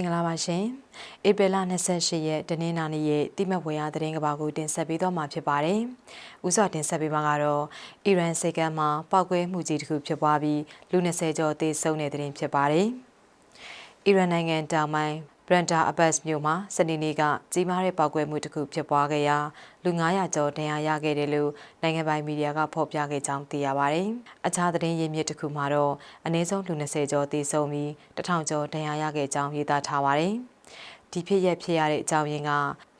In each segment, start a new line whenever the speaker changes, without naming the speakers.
င်္ဂလာပါရှင်။ဧပြီလ28ရက်တနင်္လာနေ့ရဲ့တိမတ်ဝေယသတင်းကဘာကိုတင်ဆက်ပေးတော့မှာဖြစ်ပါတယ်။ဥစွာတင်ဆက်ပေးမှာကတော့အီရန်စိတ်ကမ်းမှာပောက်ကွဲမှုကြီးတစ်ခုဖြစ်ပွားပြီးလူ20ကျော်သေဆုံးတဲ့သတင်းဖြစ်ပါတယ်။အီရန်နိုင်ငံတောင်ပိုင်းဘ ရန်တာအဘတ်မြို့မှာစနေနေ့ကကြီးမားတဲ့ပောက်ကွဲမှုတစ်ခုဖြစ်ပွားခဲ့ရာလူ900ကျော်ဒဏ်ရာရခဲ့တယ်လို့နိုင်ငံပိုင်မီဒီယာကဖော်ပြခဲ့ကြောင်းသိရပါတယ်။အခြားသတင်းရင်းမြစ်တစ်ခုမှာတော့အနည်းဆုံးလူ20ကျော်သေဆုံးပြီး1000ကျော်ဒဏ်ရာရခဲ့ကြောင်းရေးသားထားပါတယ်။ ဒီဖြစ်ရဖြစ်ရတဲ့အကြောင်းရင်းက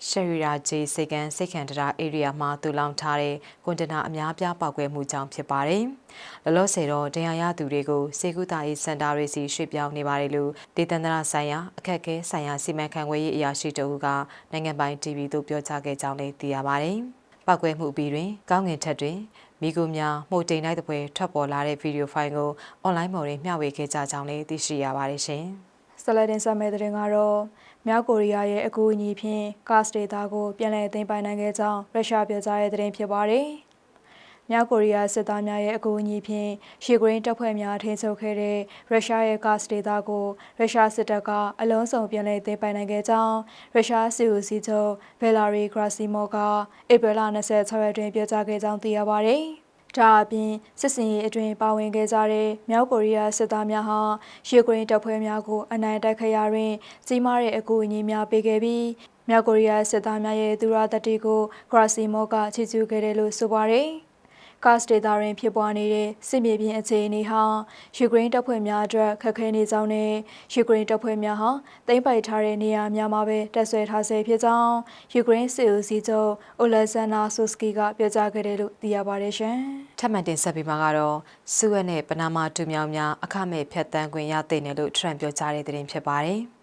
ရှယ်ရီရာဂျေစိတ်ကန်စိတ်ခံတရာဧရိယာမှာတူလောင်ထားတဲ့ကွန်တနာအများပြားပောက်ကွဲမှုကြောင့်ဖြစ်ပါတယ်။လောလောဆယ်တော့တရားရသူတွေကိုစေကုတာရေးစင်တာတွေစီရွှေ့ပြောင်းနေပါတယ်လို့ဒေသန္တရဆိုင်ရာအခက်အခဲဆိုင်ရာစီမံခန့်ခွဲရေးအရာရှိတဦးကနိုင်ငံပိုင် TV သို့ပြောကြားခဲ့ကြောင်းလည်းသိရပါတယ်။ပောက်ကွဲမှုအပြီးတွင်ကောင်းငင်ထက်တွင်မိကူများမှုတ်တိမ်လိုက်တဲ့ပွဲထွက်ပေါ်လာတဲ့ဗီဒီယိုဖိုင်ကိုအွန်လိုင်းပေါ်တွင်မျှဝေခဲ့ကြကြောင်းလည်းသိရှိရပါတယ်ရှင်။
ဆလဒင်ဆမ်မဲတဲ့တင်ကတော့မြောက်ကိုရီးယားရဲ့အကူအညီဖြင့်ကာစဒေတာကိုပြန်လည်သိမ်းပိုင်နိုင်ခဲ့ကြောင်းရုရှားပြောကြားတဲ့သတင်းဖြစ်ပါတယ်။မြောက်ကိုရီးယားစစ်သားများရဲ့အကူအညီဖြင့်ရှီဂရင်းတပ်ဖွဲ့များထိန်းချုပ်ခဲ့တဲ့ရုရှားရဲ့ကာစဒေတာကိုရုရှားစစ်တပ်ကအလုံးစုံပြန်လည်သိမ်းပိုင်နိုင်ခဲ့ကြောင်းရုရှားစစ်ဦးစီးချုပ်ဘယ်လာရီဂရာစီမောကဧပြီလ26ရက်တွင်ပြောကြားခဲ့ကြောင်းသိရပါတယ်။ ဒါအပြင်စစ်စင်ရေးအတွင်ပါဝင်ခဲ့ကြတဲ့မြောက်ကိုရီးယားစစ်သားများဟာယူကရိန်းတပ်ဖွဲ့များကိုအနိုင်တိုက်ခရာတွင်ကြီးမားတဲ့အကူအညီများပေးခဲ့ပြီးမြောက်ကိုရီးယားစစ်သားများရဲ့သူရတတိကိုဂရာစီမောကချီးကျူးခဲ့တယ်လို့ဆိုပါတယ်။ ကာစဒေတာတွင်ဖြစ်ပွားနေတဲ့စစ်မြေပြင်အခြေအနေဟာယူကရိန်းတပ်ဖွဲ့များအတွက်ခက်ခဲနေကြောင်းနဲ့ယူကရိန်းတပ်ဖွဲ့များဟာတိမ့်ပိုက်ထားတဲ့နေရာများမှာပဲတပ်ဆွဲထားဆဲဖြစ်ကြောင်းယူကရိန်းစစ်ဦးစီးချုပ်အိုလက်ဇန်နာဆိုစကီကပြောကြားခဲ့တယ်လို့သိရပါတယ်ရှင်။
ထပ်မံတင်ဆက်ပြီးမှာကတော့စူဝက်နဲ့ပနာမာတူမြောင်များအခမဲ့ဖျက်ဆီးခွင့်ရတဲ့နယ်လို့ထရန့်ပြောကြားတဲ့သတင်းဖြစ်ပါတယ်။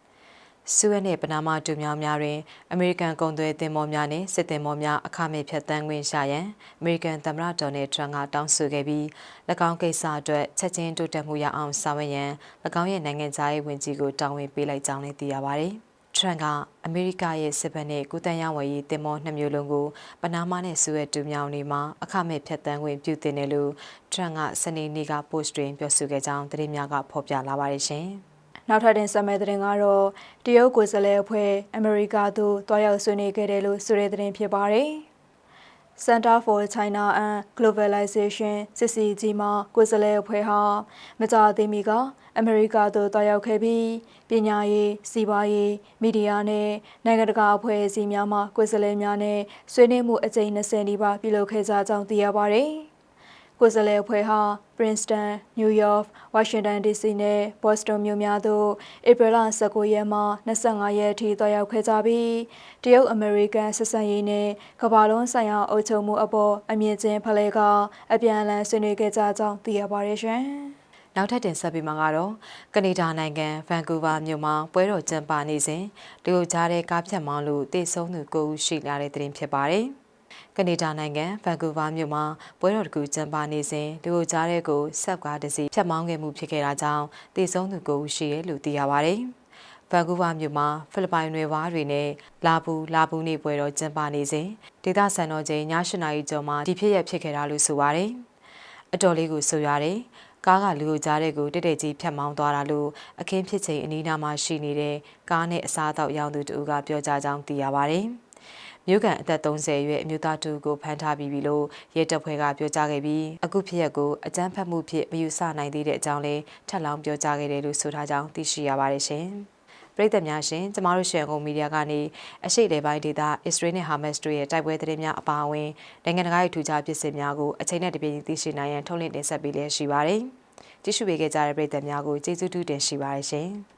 ဆူဝဲနှင့်ပနာမတူများများတွင်အမေရိကန်ကုန်သွယ်သင်္ဘောများနှင့်စစ်သင်္ဘောများအခမဲ့ဖြတ်တန်းခွင့်ရှာရန်အမေရိကန်သမ္မတဒေါ်နယ်ထရန့်ကတောင်းဆိုခဲ့ပြီး၎င်းကိစ္စအတွက်ချက်ချင်းတိုးတက်မှုရအောင်ဆောင်ရွက်ရန်၎င်းရဲ့နိုင်ငံသားရေးဝန်ကြီးကိုတောင်းဝင်ပေးလိုက်ကြောင်းလည်းသိရပါတယ်။ထရန့်ကအမေရိကရဲ့စစ်ဘက်နဲ့ကုသရေးဝယ်ရေးတင်မောနှစ်မျိုးလုံးကိုပနာမနဲ့ဆူဝဲတူမြောင်နေမှာအခမဲ့ဖြတ်တန်းခွင့်ပြုတင်တယ်လို့ထရန့်ကစနေနေ့က post တွင်ပြောဆိုခဲ့ကြောင်းသတင်းများကဖော်ပြလာပါတယ်ရှင်။
နောက်ထပ်တင်ဆက်မဲ့သတင်းကတော့တရုတ်ကိုယ်စားလှယ်အဖွဲ့အမေရိကသို့တွားရောက်ဆွေးနွေးခဲ့တယ်လို့ဆိုတဲ့သတင်းဖြစ်ပါတယ်။ Center for China and Globalization CCG မှာကိုယ်စားလှယ်အဖွဲ့ဟာမကြာသေးမီကအမေရိကသို့တွားရောက်ခဲ့ပြီးပညာရေး၊စီးပွားရေး၊မီဒီယာနဲ့နိုင်ငံတကာအဖွဲ့အစည်းများမှကိုယ်စားလှယ်များနဲ့ဆွေးနွေးမှုအကြိမ်20နီးပါးပြုလုပ်ခဲ့ကြကြောင်းသိရပါတယ်။ ကိုယ်စားလှယ်အဖွဲ့ဟာ Princeton, New York, Washington DC နဲ့ Boston မြို့များသို့ဧပြီလ19ရက်မှ25ရက်အထိတွားရောက်ခဲ့ကြပြီးတရုတ်အမေရိကန်ဆက်ဆံရေးနဲ့ကမ္ဘာလုံးဆိုင်ရာအုပ်ချုပ်မှုအပေါ်အမြင့်ချင်းဖလှယ်ကအပြန်အလှန်ဆွေးနွေးခဲ့ကြကြောင်းသိရပါတယ်ရှင်။
နောက်ထပ်တင်ဆက်ပြီးမှာကတော့ကနေဒါနိုင်ငံဗန်ကူးဗာမြို့မှာပွဲတော်ကျင်းပနေစဉ်တရုတ်ကြားတဲ့ကားဖြတ်မောင်းလို့တေဆုံးသူ9ဦးရှိလာတဲ့တဲ့တင်ဖြစ်ပါတယ်။ ကနေဒါနိုင်ငံဗန်ကူးဗားမြို့မှာပွဲတော်တစ်ခုကျင်းပနေစဉ်လူကိုကြားတဲ့ကိုဆက်ကားတစ်စီးဖြတ်မောင်းခဲ့မှုဖြစ်ခဲ့တာကြောင့်တည်ဆုံးသူ9ဦးရှိတယ်လို့သိရပါတယ်။ဗန်ကူးဗားမြို့မှာဖိလစ်ပိုင်နယ်ဝါးတွေနဲ့လာဘူးလာဘူးနေပွဲတော်ကျင်းပနေစဉ်ဒေသစံတော်ချိန်ည8နာရီကျော်မှာဒီဖြစ်ရဖြစ်ခဲ့တာလို့ဆိုပါတယ်။အတော်လေးကိုဆိုရတယ်။ကားကလူကိုကြားတဲ့ကိုတိတ်တိတ်ကြီးဖြတ်မောင်းသွားတာလို့အခင်းဖြစ်ချိန်အနီးနားမှာရှိနေတဲ့ကားနဲ့အစားအသောက်ရောင်းသူတူကပြောကြားကြောင်းသိရပါတယ်။ မြို့ကန်အသက်30ရွယ်အမျိုးသားတူကိုဖမ်းထားပြီးပြီလို့ရဲတပ်ဖွဲ့ကပြောကြားခဲ့ပြီးအခုဖြစ်ရက်ကိုအကြမ်းဖက်မှုဖြစ်မယူဆနိုင်သေးတဲ့အကြောင်းလည်းထပ်လောင်းပြောကြားခဲ့တယ်လို့ဆိုထားကြောင်းသိရှိရပါတယ်ရှင်။ပရိသတ်များရှင်ကျမတို့ရှယ်ကုန်မီဒီယာကနေအရှိလေပိုင်းဒေသအစ္စရေးနဲ့ဟာမတ်စ်တို့ရဲ့တိုက်ပွဲသတင်းများအပါအဝင်နိုင်ငံတကာရဲ့ထူးခြားပစ္စည်းများကိုအချိန်နဲ့တပြေးညီသိရှိနိုင်ရန်ထုတ်လင်းတင်ဆက်ပေးလျက်ရှိပါတယ်။ကြည့်ရှုပေးခဲ့ကြတဲ့ပရိသတ်များကိုကျေးဇူးတူးတင်ရှိပါတယ်ရှင်။